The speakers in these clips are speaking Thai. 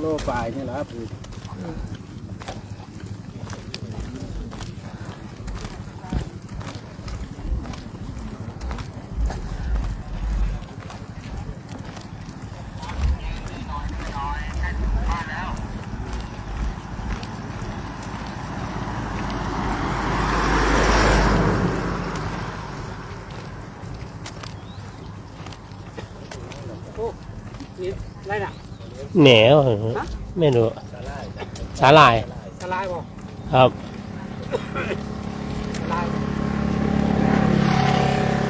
โลปลายนี่แหละครับ แหนวไม่รู้สาหร่ายสลายบ่ครับสลาย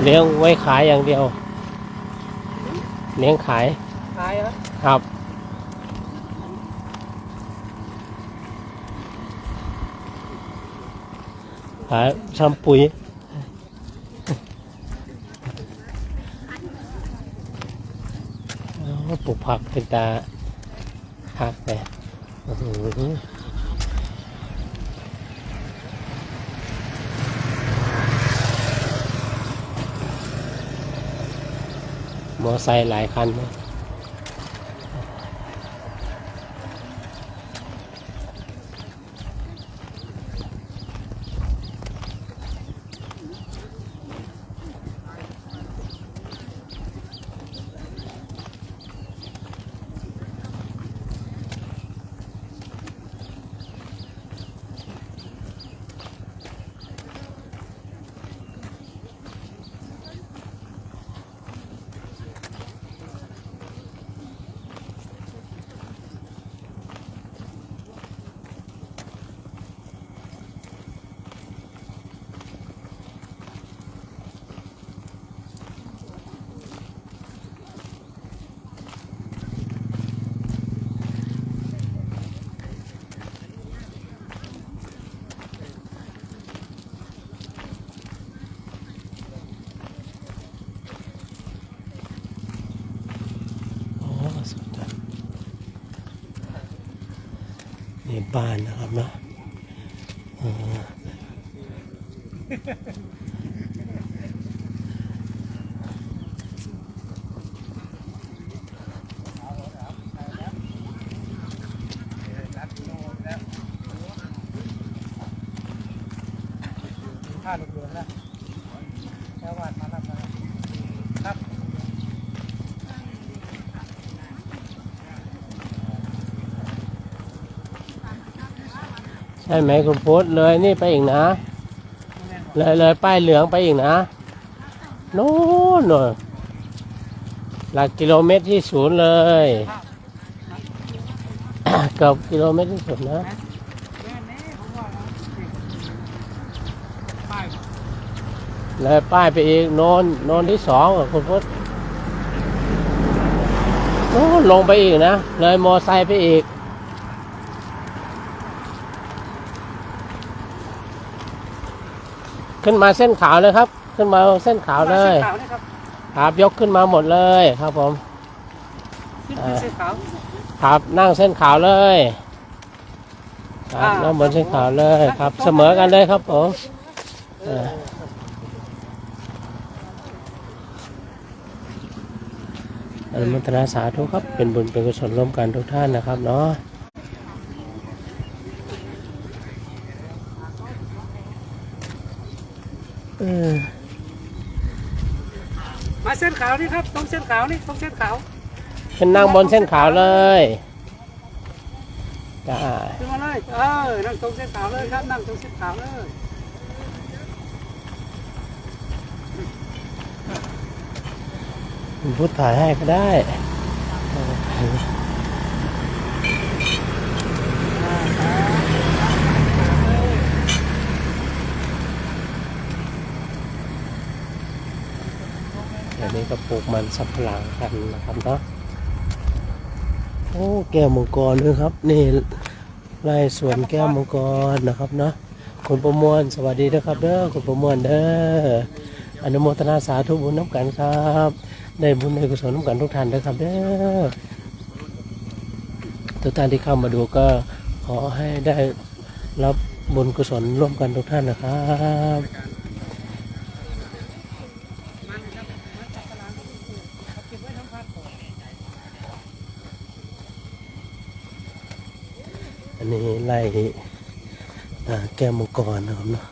เลี้ยงไว้ขายอย่างเดียว เลี้ยงขาย ขายเหรอครับ ขายทำปุ๋ยเอาปลูกผักเป็นตา คักแต่อื้อหือมอไซค์หลายคันนะโอ้สุดยอดนี่ บาลนะครับเนาะอืม ผ้าเหลืองๆนะแค่วาดมาแล้วมาครับ ใช่ไหมคุณพุทธเลยนี่ไปอีกนะ เลยเลยป้ายเหลืองไปอีกนะโน่นน่ะหลักกิโลเมตรที่ศูนย์เลยเกือบกิโลเมตรที่ศูนย์นะเลยป้ายไปอีกโนนโนนที่สองอะคุณพุทธโน่นลงไปอีกนะ เลยมอไซค์ไปอีก ขึ้นมาเส้นขาวเลยครับ ขึ้นมาเส้นขาวเลย ขาวนี่ครับครับยกขึ้นมาหมดเลยครับผม ขึ้นเป็นเส้นขาว ครับนั่งเส้นขาวเลยครับอ่า นั่งบนเส้นขาวเลยครับ เสมอกันเลยครับผมเอออนุโมทนาสาธุครับเป็นบุญเป็นกุศลร่วมกันทุกท่านนะครับเนาะ เออมาเส้นขาวนี่ครับตรงเส้นขาวนี่ตรงเส้นขาวขึ้นนั่งบนเส้นขาวเลยได้ขึ้นมาเลยเออนั่งตรงเส้นขาวเลยครับนั่งตรงเส้นขาวเลยคุณพุทธถ่ายให้ก็ได้ เดี๋ยว นี้ก็ปลูกมันสับปะหลังกันนะครับเนาะโอ้แก้วมังกรด้วยครับ นี่ไร่สวนแก้วมังกรนะครับเนาะคุณประมวลสวัสดีนะครับเด้อคุณประมวลเด้ออนุโมทนาสาธุบุญน้ำกันครับได้บุญในกุศลน้ำกันทุกท่านนะครับเด้อทุกท่านที่เข้ามาดูก็ขอให้ได้รับบุญกุศลร่วมกันทุกท่านนะครับ ไล่อ่แก้วมังกรนะครับเนาะ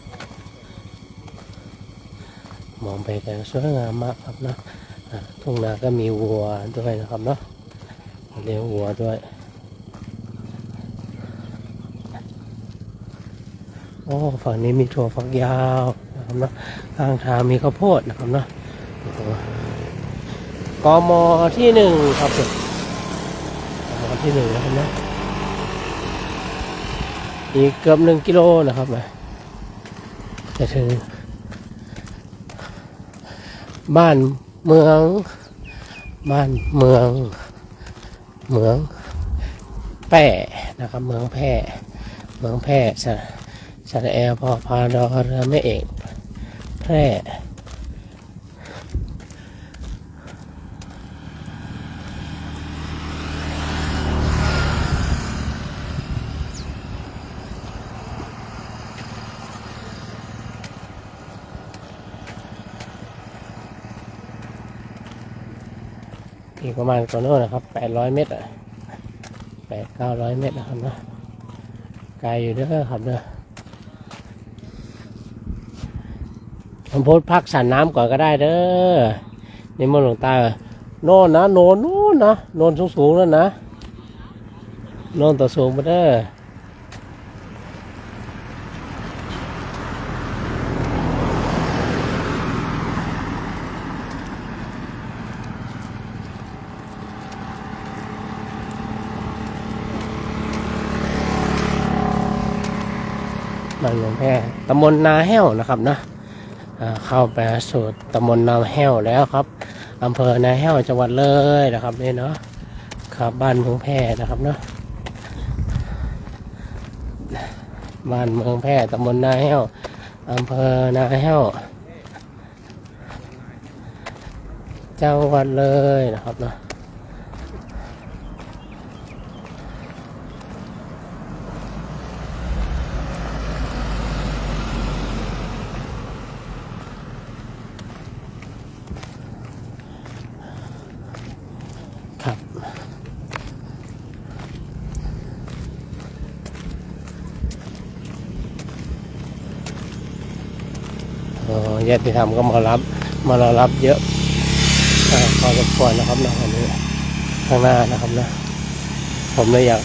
มองไปกลก็สวยงามมากครับเนาะทุ่งนาก็มีวัวด้วยนะครับเนาะเลี้ยงวัวด้วยโอ้ฝั่งนี้มีถั่วฝักยาวนะครับเนาะข้างทางมีข้าวโพดนะครับเนาะกมที่หนึ่งครับผมกมที่หนึ่งนะครับเนาะ อีกเกือบหนึ่งกิโลนะครับนะจะถึง บ้านเมือง บ้านเมือง เมืองแปร่นะครับ เมืองแพร่เมืองแพร่สะสระแอร์พอพาดอเรือไม่เอกแพร่ อีกประมาณกว่าโน่นนะครับแปดร้อยเมตรอะ8 900เมตรนะครับนะไกลอยู่เด้อครับเด้อผมโพสพักสันน้ำก่อนก็ได้เด้อนี่มันหลวงตาโน่นนะโน่นนู้นนะโน่นสูงสูงๆนั่นนะโน่นต่อสูงมาเด้อ บ้านหลวงแพร่ตำบลนาแห้วนะครับนะเข้าไปสู่ตำบลนาแห้วแล้วครับอำเภอนาแห้วจังหวัดเลยนะครับนี่เนาะครับบ้านเมืองแพร่นะครับเนาะบ้านเมืองแพร่ตำบลนาแห้วอำเภอนาแห้วจังหวัดเลยนะครับเนาะ ญาติธรรมก็มารับ มารอรับเยอะพอสมควรนะครับนะวันนี้ข้างหน้านะครับนะ ผมเลยอยาก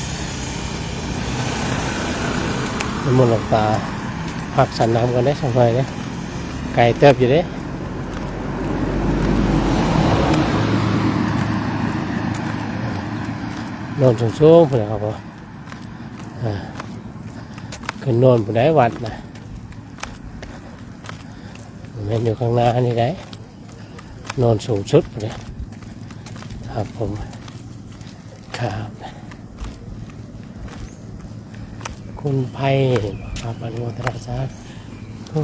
นิมนต์หลวงตาพักสันน้ำกันได้สักหน่อยเนี่ยไก่เติบอยู่เด้โนนสูงๆพุ่นเลยครับผมอ่าขึ้นโนนพุ่นได้วัดนะ แมันอยู่ข้างหน้านี่ได้โนนสูงสุดเลยครับผมครับคุณไพครับอนุโมทนาสาธุ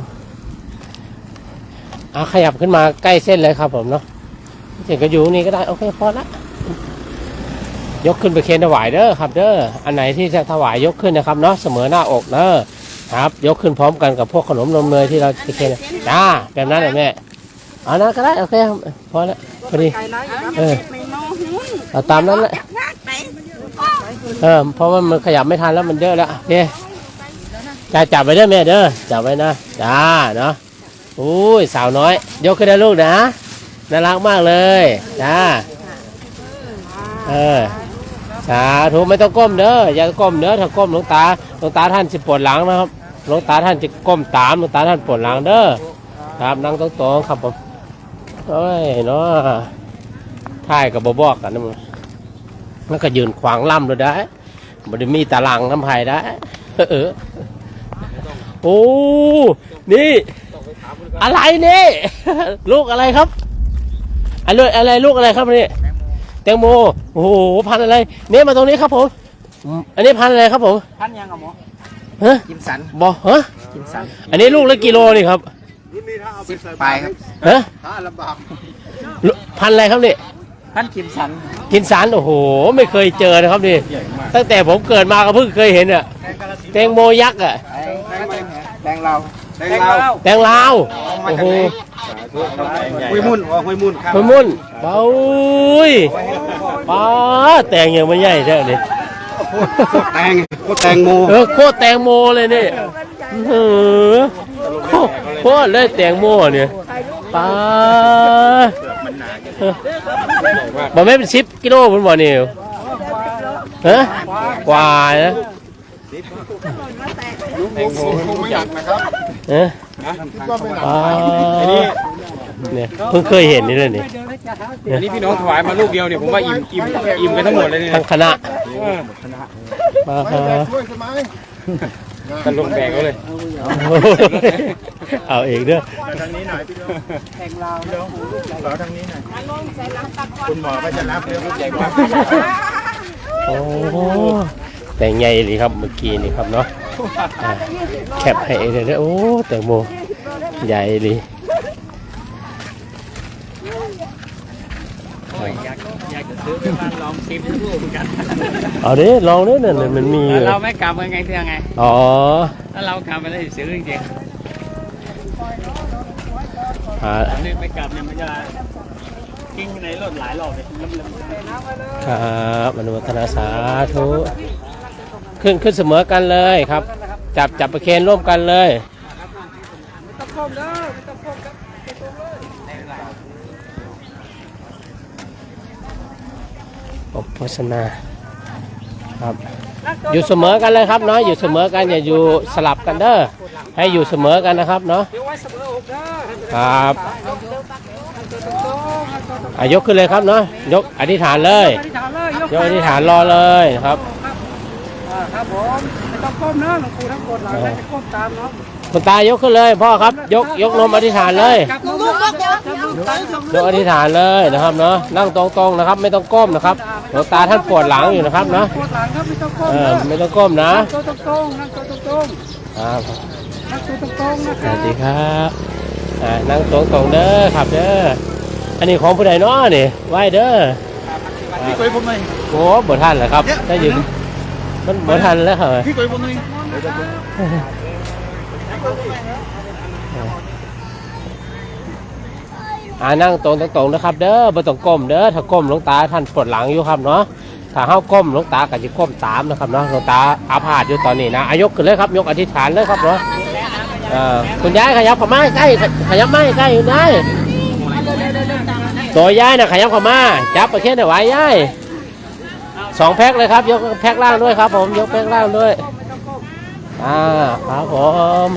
เอาขยับขึ้นมาใกล้เส้นเลยครับผมเนาะเสียงก็อยู่นี่ก็ได้ โอเคพอละยกขึ้นไปเคนถวายเด้อครับเด้ออันไหนที่จะถวายยกขึ้นนะครับเนาะเสมอหน้าอกเด้อ ครับ ยกขึ้นพร้อมกันกับพวกขนมนมเนยที่เราจะเคนจ้าแบบนั้นแหละแม่เอานะก็ได้โอเคครับพอละพอดีไก่ไล่ครับเออไม่มองหุ้นเอาตามนั้นแหละพลาดไปเออเพราะว่ามันขยับไม่ทันแล้วมันเยอะแล้วเนี่ยจ้าจับไว้เด้อแม่เด้อจับไว้นะจ้าเนาะอุ้ยสาวน้อย ยกขึ้นนะลูกนะน่ารักมากเลยจ้าเออสาธุไม่ต้องก้มเด้ออย่าก้มเด้อถ้าก้มหลวงตาหลวงตาท่านจะปวดหลังนะครับ หลวงตาท่านจะก้มตามหลวงตาท่านปวดหลังเด้อครับนั่งตรงๆครับผมโอ้ยเนาะท่ายกับบบอกกันนะมึงมันก็ยืนขวางล่ำเลยได้มันมีตารางน้ำไผ่ได้เออโอ้นี่ อะไรนี่ลูกอะไรครับอะไรอะไรลูกอะไรครับนี่แตงโมโอ้โหพันอะไรเนี่ยมาตรงนี้ครับผม อันนี้พันอะไรครับผมท่านยังกับหมอ ฮะกิมสันบอฮะกิมสันอันนี้ลูกละกิโลนี่ครับสิบปลายครับฮะถ้าลำบากลูกพันธุ์อะไรครับนี่ท่านกิมสันกินสารโอ้โห ไม่เคยเจอนะครับนี่ตั้งแต่ผมเกิดมาก็เพิ่งเคยเห็นอะแตงโมยักษ์อะแดงเราแดงเราแตงลาวโอ้โหห้วยมุ่นว่าห้วยมุ่นครับมันมุ่นเบาอุ้ยป้าแตงยังไม่ใหญ่เท่านี้ โคตรแตงโคตรแตงโมเออโคตรแตงโมเลยนี่เออโคตรโคตรเลยแตงโมเนี่ยป้าบ่ไม่เป็นสิบกิโลพุ่นบ่นี่ฮะกว่านะแตงโมคงไม่อยากนะครับเออนะป้าอันนี้ เนี่ยเพิ่งเคยเห็นนี่เลยนี่อันนี้พี่น้องถวายมาลูกเดียวเนี่ยผมว่าอิ่มอิ่มอิ่มกันทั้งหมดเลยเนี่ยทั้งคณะเออป้าตลกแบกเขาเลย เอาเองเด้อทางนี้หน่อยพี่น้องแข่งลาวพี่น้องขอทางนี้หน่อยคุณหมอก็จะรับเรื่องใหญ่มากโอ้แต่ใหญ่เลยครับเมื่อกี้นี่ครับเนาะอ่าแคปให้เลยเด้อโอ้แตงโมใหญ่เลยอยากอยากจะ ซื้อไปลองชิมดูเหมือนกันเอาดิลองดินั่นน่ะมันมีแต่เราไม่กลับยังไงเพื่อไงอ๋อถ้าเรากลับไปแล้วจะซื้อจริงอ่าๆอันนี้ไม่กลับเนี่ยมันจะกิ้งในรถหลายรอบเลยล้มครับอนุโมทนาสาธุขึ้นขึ้นเสมอกันเลยครับ จับจับประเคนร่วมกันเลย อบโฆษณาครับอยู่เสมอกันเลยครับเนาะอยู่เสมอกันอย่าอยู่สลับกันเด้อให้อยู่เสมอกันนะครับเนาะครับอายกขึ้นเลยครับเนาะยกอธิษฐานเลยอธิษฐานเลยยกยกอธิษฐานรอเลยนะครับอ่าครับผมไม่ต้องก้มนะหลวงปู่ทั้งกดหลังแล้วจะก้มตามเนาะคุณตายกขึ้นเลยพ่อครับ ยกยกนมอธิษฐานเลยจับมือจับมือจับมือยกอธิษฐานเลยนะครับเนาะนั่งตรงๆนะครับ ไม่ต้องก้มนะครับห ลวงตาท่านปวดหลังอยู่นะครับเนาะปวดหลังครับไม่ต้องก้มเออนะไม่ต้องก้มนะนั่งตัวตรงๆนั่งตัวตรงครับๆนั่งตัวตรงๆนะสครัวับสดีครับอ่านั่งตรงๆเด้อครับเด้ออันนี้ของผู้ใดเนาะนี่ไหวเด้อพี่กวยผมหน่อยโอ้บ่ทันเหรอครับถ้ายืนมันบ่ทันแล้วครับพี่กวยผมหน่อย อ่านั่งตรงตรงๆนะครับ เด้อบ่ต้องก้มเด้อถ้าก้มหลวงตาท่านปวดหลังอยู่ครับเนาะถ้าเฮาก้มหลวงตาก็จะก้มตามนะครับเนาะหลวงตาอาพาธอยู่ตอนนี้นะอายกขึ้นเลยครับยกอธิษฐานเลยครับเนาะอ่าคุณยายขยับเข้ามาใกล้ขยับมาใกล้คุณยายตัวยายน่ะขยับเข้ามาจับประเคนเอาไว้ยายสองแพ็คเลยครับ ยกแพ็คล่างด้วยครับ ผมยกแพ็คล่างด้วยอ่าครับผม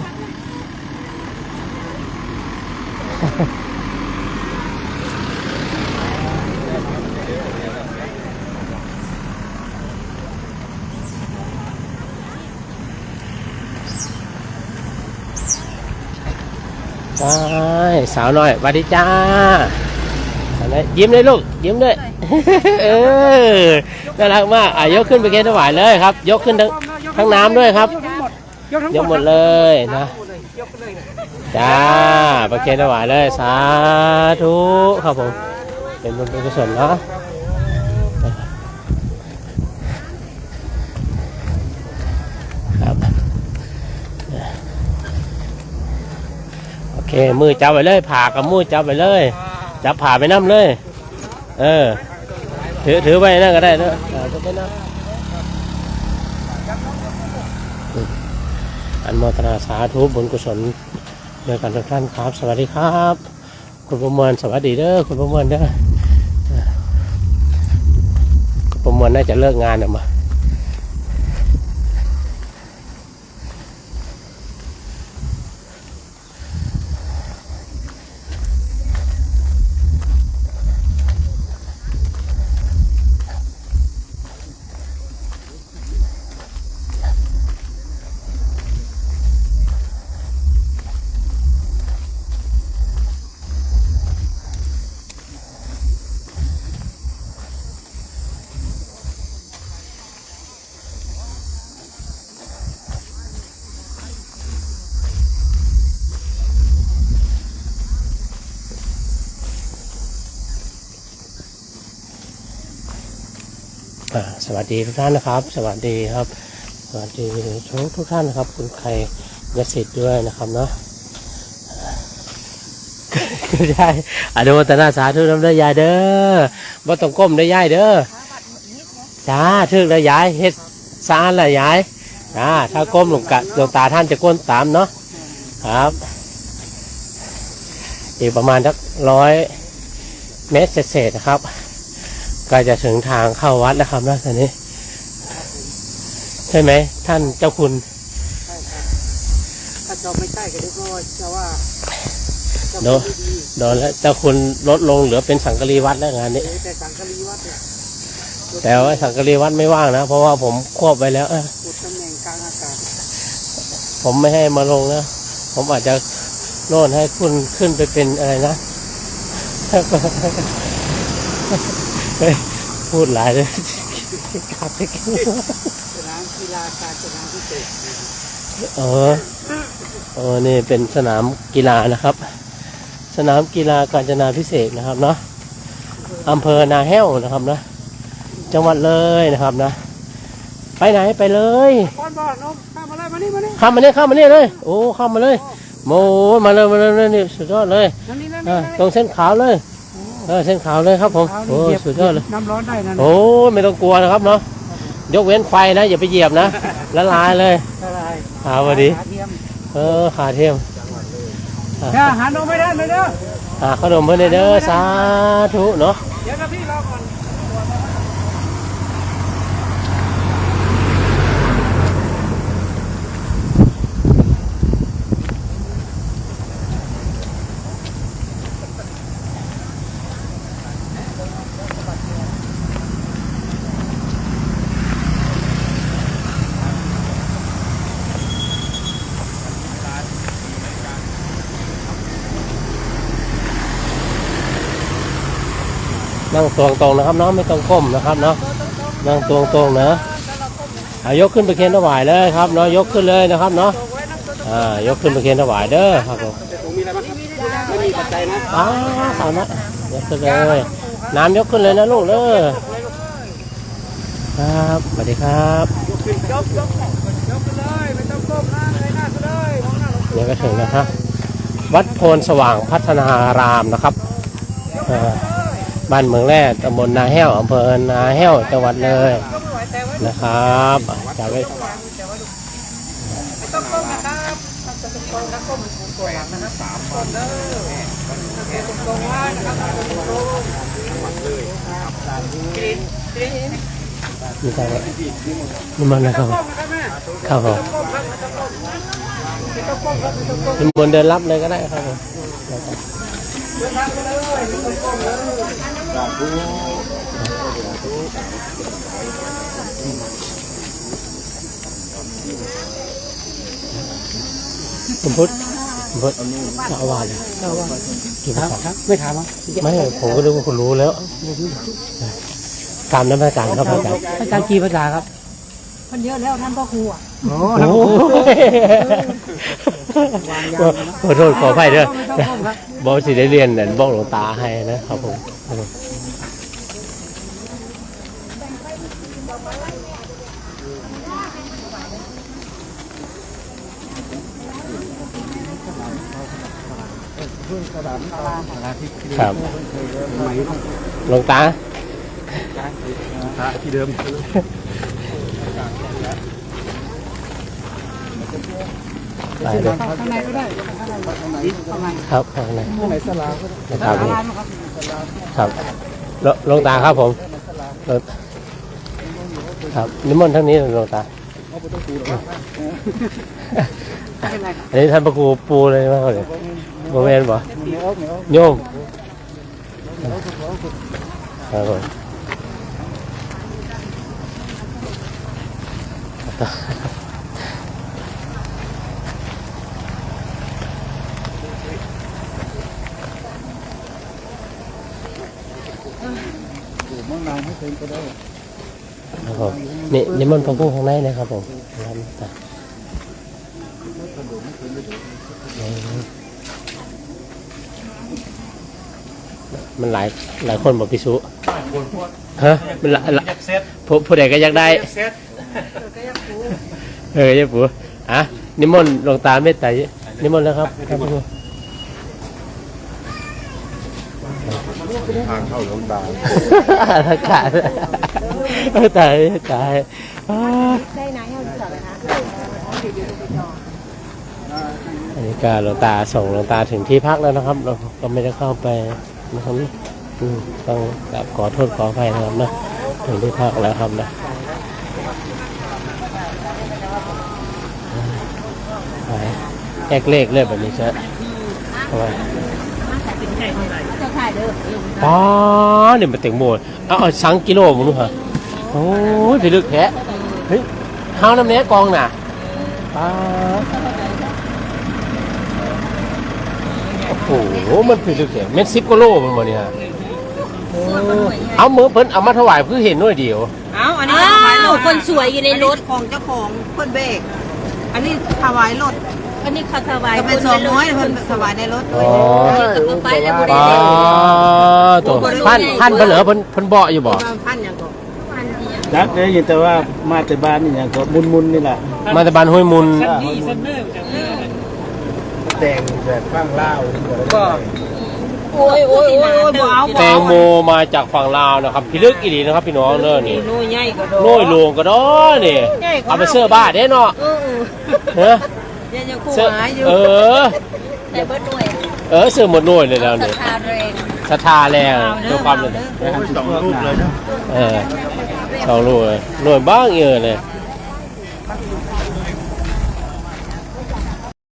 ใช่สาวน้อยสวัสดีจ้าอันนั้นยิ้มเลยลูก ยิ้มด้วย เออ น่ารักมากอะยกขึ้นไปเกณฑ์ถวายเลยครับ ยกขึ้นทั้งทั้งน้ำด้วยครับยกทั้งหมดยกหมดยกหมดเลยนะยกไปเลยนะจ้าประเคนถวายเลย สาธุครับผม เป็นบุญเป็นกุศลเนาะ เค มือจับไปเลย ผ่ากับมือจับไปเลย จับผ่าไปน้ำเลย เออ ถือถือไว้นั่นก็ได้เนอะอันโมทนาสาธุบุญกุศลด้วยกันทุกท่านครับ สวัสดีครับ คุณประมวลสวัสดีเด้อคุณประมวลเด้อคุณประมวลน่าจะเลิกงานออกมา สวัสดีทุกท่านนะครับ สวัสดีครับ สวัสดีทุกทุกท่านนะครับ คุณใครยศิษย์ด้วยนะครับเนาะคุณยายอนุโมทนาสาธุน้ำเด้ยายเด้อบ่ต้องก้มเด้ยายเด้อจ้าถึกแล้ยายเฮ็ดสาดละยายอ่าถ้าก้มหลงกะหลงตาท่านจะก้มตามเนาะครับอีกประมาณสักร้อยเมตรเศษๆนะครับ ก็จะถึงทางเข้าวัดแล้วครับนะตอนนี้ ใช่ไหม ท่านเจ้าคุณถ้าเจาไม่ใช่ก็เดี๋ยวก็จะว่าจะโดนโดนแล้วเจ้าคุณลดลงเหลือเป็นสังกะรีวัดแล้วงานนี้แต่สังกะรีวัดเนี่ยแต่ว่าสังกะรีวัดไม่ว่างนะ เพราะว่าผมควบไปแล้วเอ้ยกดตำแหน่งกลางอากาศผมไม่ให้มาลงนะผมอาจจะโน่นให้คุณขึ้นไปเป็นอะไรนะ เฮ้ยพูดหลายเลยขาดไปกินสนามกีฬาการสนามพิเศษเออเออนี่เป็นสนามกีฬานะครับ สนามกีฬากาญจนาพิเศษกนะครับเนาะอำเภอนาแห้วนะครับนะ จังหวัดเลยนะครับนะ ไปไหนไปเลยก้อนบ่อน้องข้ามมาเลยมานี่มานี่ข้ามมาเนี่ยข้ามมาเนี่ยเลย โอ้ข้ามมาเลยโมมาเลยมาเลยมาเลยนี่สุดยอดเลยนั่นนี่นั่นอ่านี่ตรงเส้นขาวเลย เออเส้นขาวเลยครับผมโอ้สุดยอดเลยน้ำร้อนได้นั่นโอ้ไม่ต้องกลัวนะครับเนาะยกเว้นไฟนะอย่าไปเหยียบนะละลายเลยอะไรหาวันดีขาเทียมเออขาเทียมถ้าหาโนไม่ได้ไม่เด้อหาขนมเพื่อนเด้อสาธุเนาะเดี๋ยวนะพี่รอก่อน นั่งตรงตรงๆนะครับเนาะไม่ต้องก้มนะครับเนาะนั่งตรงตรงนะอายกขึ้นไปเคียนถวายเลยครับเนาะยกขึ้นเลยนะครับเนาะอ่ายกขึ้นไปเคียนถวายเด้อครับผมอะไรบ้าม่มีปัจจัยนะอ้าสาวนะยกขึ้นเลยน้ำยกขึ้นเลยนะลูกเด้อครับสวัสดีครับยกขึ้นยกยกยกไปเลยไม่ต้องก้มหน้าเลยหน้าเลยมองหน้าเดี๋ยวก็ถึงนะครับวัดโพนสว่างพัฒนารามนะครับอ่า บ้านเมืองแร่ตำบลนาแห้วอำเภอนาแห้วจังหวัดเลยนะครับจะไว้ต้องก้มนะครับถ้าจะเป็นก้มนะก้มถูกตัวหลังนะครับสามก้มเด้อเดี๋ยวตรงๆไว้นะครับตรงๆกรีนกรีนนี่นี่มันนะครับก้มนะครับแม่ครับผมก้มครับไม่ต้องก้มไม่ต้อมครับไม่ต้องก้มเป็นบนเดินรับเลยก็ได้ครับผมเดินทางไปเลย ไม่ต้องก้มเลยคุณพุทธคุณพุทธเจ้าอาวาสเลยเจ้าอาวาสกี่ภาษาไม่ถามอะไม่ผมก็รู้ว่าคุณรู้แล้ว ตามนั้นพระอาจารย์ครับพระอาจารย์อาจารย์กี่ภาษาครับคนเยอะแล้วท่านพ่อครูอะโอ้ขอโทษขออภัยเด้อบอกสิได้เรียนนั่นบอกหลวงตาให้นะครับผม ครับหลวงตาที่เดิม ไปเลยข้างในก็ได้ข้างในข้างในข้างในครับข้างในข้างในสลานะครับลาครับครับหลวหลงตาครับผมครับนิมนต์ทั้งนี้หลวงตาเนไรอันนี้ท่านพระครูปูเลยไหมครับเนี่ยโมเมนบ่โยมครับผมนานให้ เต็มก็ได้ครับผมนี่นิมนต์พระครูข้างในนะครับผมครับตามันหลายหลายคนบอกพิสุฮะมันหลายหลายอยากเซ็ตผู้ผู้ใดก็อยากได้เซ็ตเออเจ้าปู่อะนิมนต์หลวงตาเมตตานิมนต์แล้วครับครับผม ทางเข้าหลวงตาอากาศตายตายได้นะให้เราจอดเลยนะอันนี้การหลวงตาส่งหลวงตาถึงที่พักแล้วนะครับ เราก็ไม่ได้เข้าไปนะครับต้องกราบขอโทษขออภัยนะครับนะถึงที่พักแล้วครับนะแยกเลขเลยแบบนี้ใช่ไหม จะถ่ายเด้ออ๋อเนี่ยมันเต็งโมดเอาเอาสังกิโลมึงดูฮะโอ้ยไปลึกแท้เฮ้ยห้าวน้ำเนี้ยกองน่ะป้าโอ้โหมันไปลึกแท้เม็ดสิบกิโลมันบ่เนี่ยเออเอามือเพิ่นเอามาถวายเพื่อเห็นหน่อยเดียวเอาอันนี้อ้าวคนสวยอยู่ในรถของเจ้าของเพื่นเบรกอันนี้ถวายรถ อันนี้เขาถวายก็เป็นสองน้อยเพื่อนถวายในรถอ๋อกับไปแล้วบ่ได้ป้าเล่นตัวพันพันเพิ่นเหรอเพิ่นเพิ่นเบาะอยู่บ่พันอย่างก็นักได้ยินแต่ว่ามาแต่บ้านนี่อย่างก็มุนๆนี่แหละมาแต่บ้านห้วยมุนสันนี่สันเนอร์จากเนอร์แดงแบบฟังเล่าก็โอ้ยโอ้ยโอ้ยโอ้ยบ่เอาแตงโมมาจากฝั่งลาวนะครับพี่ลึกอีหลีนะครับพี่น้องเด้อนี่โน้ยใหญ่ก็โดโน้ยโลงก็ด้อนี่เอาไปเสื้อบ้าได้เนาะเออเฮ้ ยเดี๋ยวจะคู่เสื้อหมายอยู่เออ แต่เบิดหน่วยเออเสื้อหมดหน่วยเลยแล้วสนี่ถานแรงศรัทธาแรงด้วยความเลยสองรูปเลยนะเออสองลูกเลยหน่วยบ้างเออเลยเ